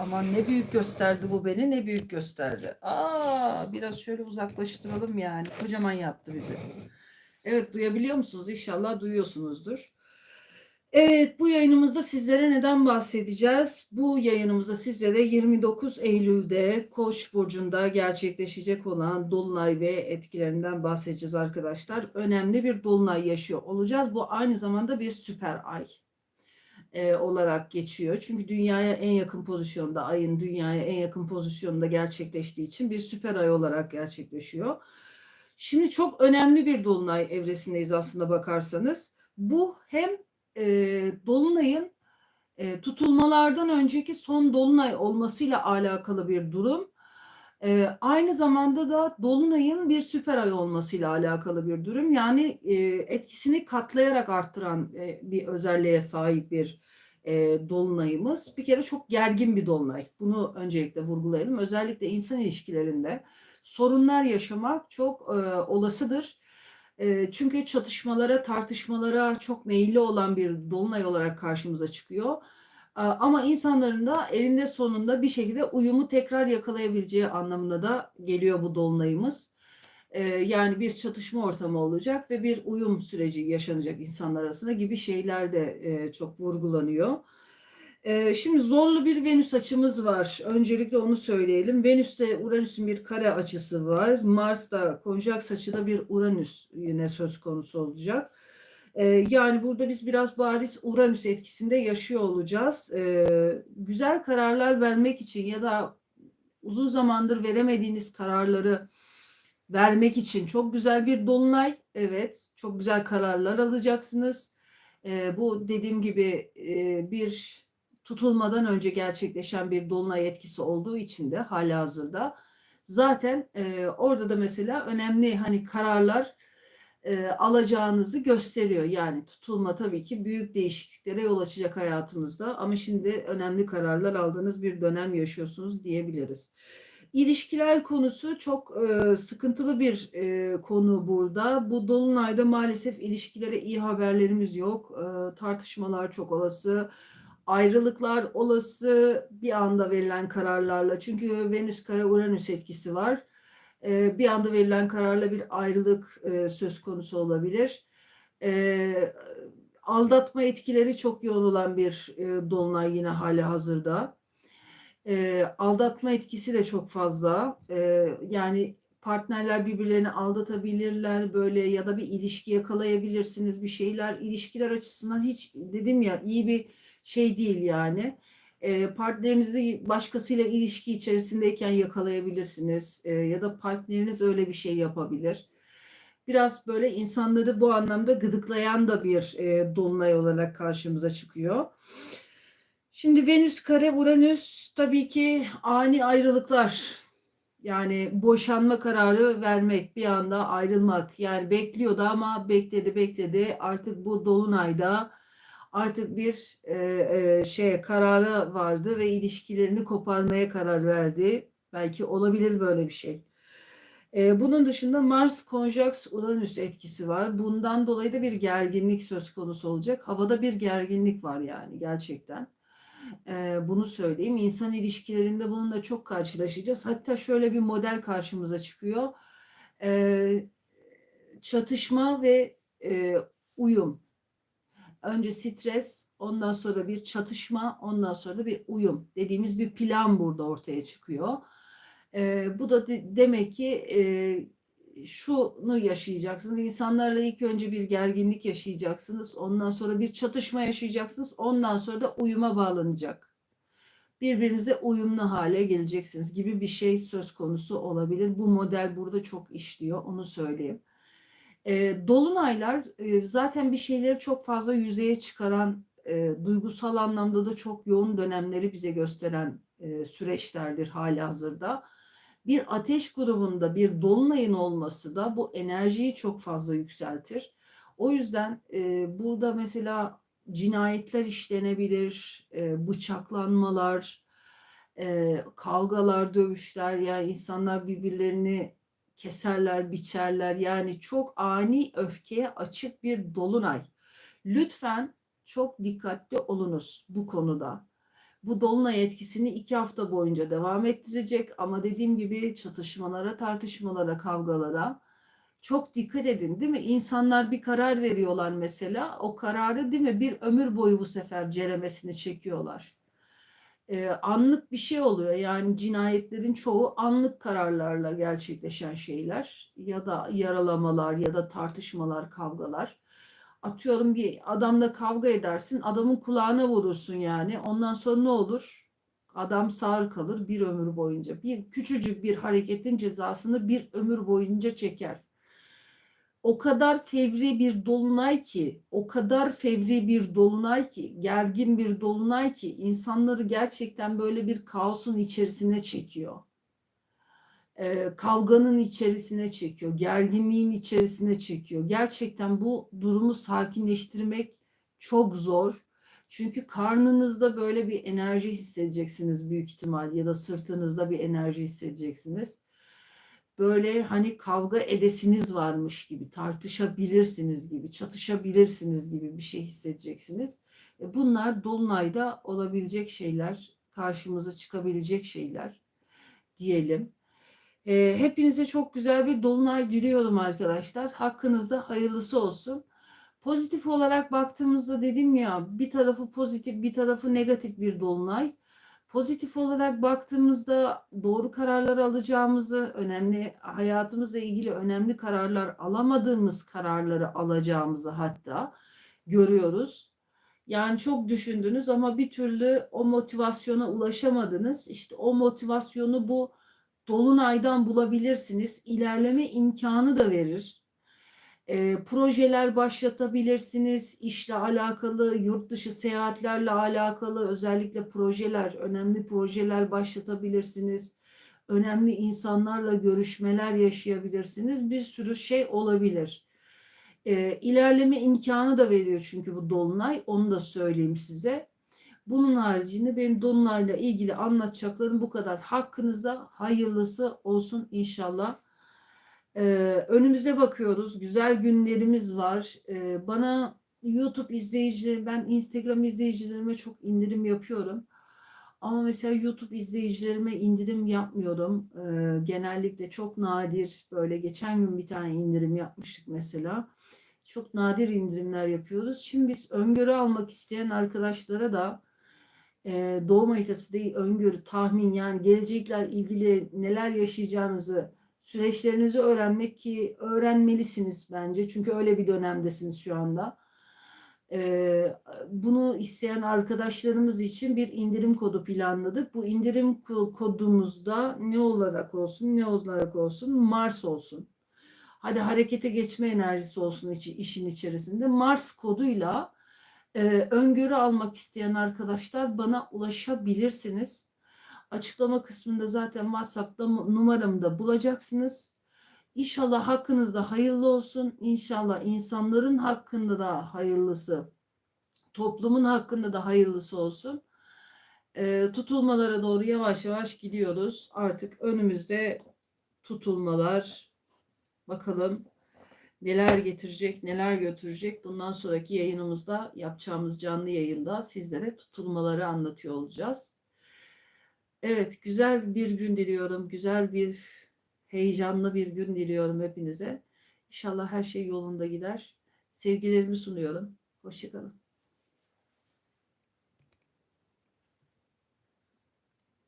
Aman ne büyük gösterdi bu beni ne büyük gösterdi. Aa biraz şöyle uzaklaştıralım yani. Kocaman yaptı bizi. Evet duyabiliyor musunuz? İnşallah duyuyorsunuzdur. Evet bu yayınımızda sizlere neden bahsedeceğiz? Bu yayınımızda sizlere 29 Eylül'de Koç burcunda gerçekleşecek olan dolunay ve etkilerinden bahsedeceğiz arkadaşlar. Önemli bir dolunay yaşıyor olacağız. Bu aynı zamanda bir süper ay e, olarak geçiyor. Çünkü dünyaya en yakın pozisyonda, ayın dünyaya en yakın pozisyonda gerçekleştiği için bir süper ay olarak gerçekleşiyor. Şimdi çok önemli bir dolunay evresindeyiz aslında bakarsanız. Bu hem e, dolunayın e, tutulmalardan önceki son dolunay olmasıyla alakalı bir durum. E, aynı zamanda da dolunayın bir süper ay olmasıyla alakalı bir durum. Yani e, etkisini katlayarak arttıran e, bir özelliğe sahip bir e, dolunayımız. Bir kere çok gergin bir dolunay. Bunu öncelikle vurgulayalım. Özellikle insan ilişkilerinde sorunlar yaşamak çok e, olasıdır. E, çünkü çatışmalara, tartışmalara çok meyilli olan bir dolunay olarak karşımıza çıkıyor. E, ama insanların da elinde sonunda bir şekilde uyumu tekrar yakalayabileceği anlamına da geliyor bu dolunayımız. E, yani bir çatışma ortamı olacak ve bir uyum süreci yaşanacak insanlar arasında gibi şeyler de e, çok vurgulanıyor. Ee, şimdi zorlu bir Venüs açımız var. Öncelikle onu söyleyelim. Venüs'te Uranüs'ün bir kare açısı var. Mars'ta konjaks açıda bir Uranüs yine söz konusu olacak. Ee, yani burada biz biraz bariz Uranüs etkisinde yaşıyor olacağız. Ee, güzel kararlar vermek için ya da uzun zamandır veremediğiniz kararları vermek için çok güzel bir dolunay. Evet, çok güzel kararlar alacaksınız. bu dediğim gibi bir tutulmadan önce gerçekleşen bir dolunay etkisi olduğu için de hala hazırda zaten e, orada da mesela önemli hani kararlar e, alacağınızı gösteriyor. Yani tutulma tabii ki büyük değişikliklere yol açacak hayatımızda ama şimdi önemli kararlar aldığınız bir dönem yaşıyorsunuz diyebiliriz. İlişkiler konusu çok e, sıkıntılı bir e, konu burada. Bu dolunayda maalesef ilişkilere iyi haberlerimiz yok. E, tartışmalar çok olası ayrılıklar olası bir anda verilen kararlarla. Çünkü Venüs kare Uranüs etkisi var. Bir anda verilen kararla bir ayrılık söz konusu olabilir. Aldatma etkileri çok yoğun olan bir e, dolunay yine hali hazırda. Aldatma etkisi de çok fazla. Yani partnerler birbirlerini aldatabilirler böyle ya da bir ilişki yakalayabilirsiniz bir şeyler ilişkiler açısından hiç dedim ya iyi bir şey değil yani. E, partnerinizi başkasıyla ilişki içerisindeyken yakalayabilirsiniz e, ya da partneriniz öyle bir şey yapabilir. Biraz böyle insanları bu anlamda gıdıklayan da bir e, dolunay olarak karşımıza çıkıyor. Şimdi Venüs kare Uranüs tabii ki ani ayrılıklar yani boşanma kararı vermek bir anda ayrılmak yani bekliyordu ama bekledi bekledi artık bu dolunayda artık bir e, e, şeye karara vardı ve ilişkilerini koparmaya karar verdi. Belki olabilir böyle bir şey. E, bunun dışında Mars konjaks Uranüs etkisi var. Bundan dolayı da bir gerginlik söz konusu olacak. Havada bir gerginlik var yani gerçekten. E, bunu söyleyeyim. İnsan ilişkilerinde bununla çok karşılaşacağız. Hatta şöyle bir model karşımıza çıkıyor. E, çatışma ve e, uyum önce stres, ondan sonra bir çatışma, ondan sonra da bir uyum dediğimiz bir plan burada ortaya çıkıyor. E, bu da de, demek ki e, şunu yaşayacaksınız. İnsanlarla ilk önce bir gerginlik yaşayacaksınız. Ondan sonra bir çatışma yaşayacaksınız. Ondan sonra da uyuma bağlanacak. Birbirinize uyumlu hale geleceksiniz gibi bir şey söz konusu olabilir. Bu model burada çok işliyor. Onu söyleyeyim. E, dolunaylar e, zaten bir şeyleri çok fazla yüzeye çıkaran, e, duygusal anlamda da çok yoğun dönemleri bize gösteren e, süreçlerdir hali hazırda. Bir ateş grubunda bir dolunayın olması da bu enerjiyi çok fazla yükseltir. O yüzden e, burada mesela cinayetler işlenebilir, e, bıçaklanmalar, e, kavgalar, dövüşler yani insanlar birbirlerini keserler, biçerler. Yani çok ani öfkeye açık bir dolunay. Lütfen çok dikkatli olunuz bu konuda. Bu dolunay etkisini iki hafta boyunca devam ettirecek ama dediğim gibi çatışmalara, tartışmalara, kavgalara çok dikkat edin değil mi? İnsanlar bir karar veriyorlar mesela o kararı değil mi bir ömür boyu bu sefer ceremesini çekiyorlar. Ee, anlık bir şey oluyor. Yani cinayetlerin çoğu anlık kararlarla gerçekleşen şeyler ya da yaralamalar ya da tartışmalar, kavgalar. Atıyorum bir adamla kavga edersin adamın kulağına vurursun yani. Ondan sonra ne olur? Adam sağır kalır bir ömür boyunca. Bir küçücük bir hareketin cezasını bir ömür boyunca çeker o kadar fevri bir dolunay ki o kadar fevri bir dolunay ki gergin bir dolunay ki insanları gerçekten böyle bir kaosun içerisine çekiyor e, kavganın içerisine çekiyor, gerginliğin içerisine çekiyor. Gerçekten bu durumu sakinleştirmek çok zor. Çünkü karnınızda böyle bir enerji hissedeceksiniz büyük ihtimal ya da sırtınızda bir enerji hissedeceksiniz. Böyle hani kavga edesiniz varmış gibi, tartışabilirsiniz gibi, çatışabilirsiniz gibi bir şey hissedeceksiniz. E, bunlar dolunayda olabilecek şeyler, karşımıza çıkabilecek şeyler diyelim. E, hepinize çok güzel bir dolunay diliyorum arkadaşlar. Hakkınızda hayırlısı olsun. Pozitif olarak baktığımızda dedim ya bir tarafı pozitif bir tarafı negatif bir dolunay. Pozitif olarak baktığımızda doğru kararlar alacağımızı, önemli hayatımızla ilgili önemli kararlar alamadığımız kararları alacağımızı hatta görüyoruz. Yani çok düşündünüz ama bir türlü o motivasyona ulaşamadınız. İşte o motivasyonu bu Dolunay'dan bulabilirsiniz. İlerleme imkanı da verir. E, projeler başlatabilirsiniz. İşle alakalı, yurt dışı seyahatlerle alakalı özellikle projeler, önemli projeler başlatabilirsiniz. Önemli insanlarla görüşmeler yaşayabilirsiniz. Bir sürü şey olabilir. E, ilerleme imkanı da veriyor çünkü bu dolunay. Onu da söyleyeyim size. Bunun haricinde benim Dolunay'la ilgili anlatacaklarım bu kadar. Hakkınızda hayırlısı olsun inşallah. Önümüze bakıyoruz. Güzel günlerimiz var. Bana YouTube izleyicileri, ben Instagram izleyicilerime çok indirim yapıyorum. Ama mesela YouTube izleyicilerime indirim yapmıyorum. Ee, genellikle çok nadir böyle geçen gün bir tane indirim yapmıştık mesela. Çok nadir indirimler yapıyoruz. Şimdi biz öngörü almak isteyen arkadaşlara da e, doğum haritası değil öngörü, tahmin yani gelecekler ilgili neler yaşayacağınızı, süreçlerinizi öğrenmek ki öğrenmelisiniz bence. Çünkü öyle bir dönemdesiniz şu anda. E, bunu isteyen arkadaşlarımız için bir indirim kodu planladık. Bu indirim kodumuzda ne olarak olsun, ne olarak olsun, Mars olsun. Hadi harekete geçme enerjisi olsun işin içerisinde. Mars koduyla e, öngörü almak isteyen arkadaşlar bana ulaşabilirsiniz. Açıklama kısmında zaten WhatsApp'ta numaramı da bulacaksınız. İnşallah hakkınızda hayırlı olsun. İnşallah insanların hakkında da hayırlısı, toplumun hakkında da hayırlısı olsun. E, tutulmalara doğru yavaş yavaş gidiyoruz. Artık önümüzde tutulmalar. Bakalım neler getirecek, neler götürecek. Bundan sonraki yayınımızda yapacağımız canlı yayında sizlere tutulmaları anlatıyor olacağız. Evet, güzel bir gün diliyorum. Güzel bir heyecanlı bir gün diliyorum hepinize. İnşallah her şey yolunda gider. Sevgilerimi sunuyorum. Hoşçakalın.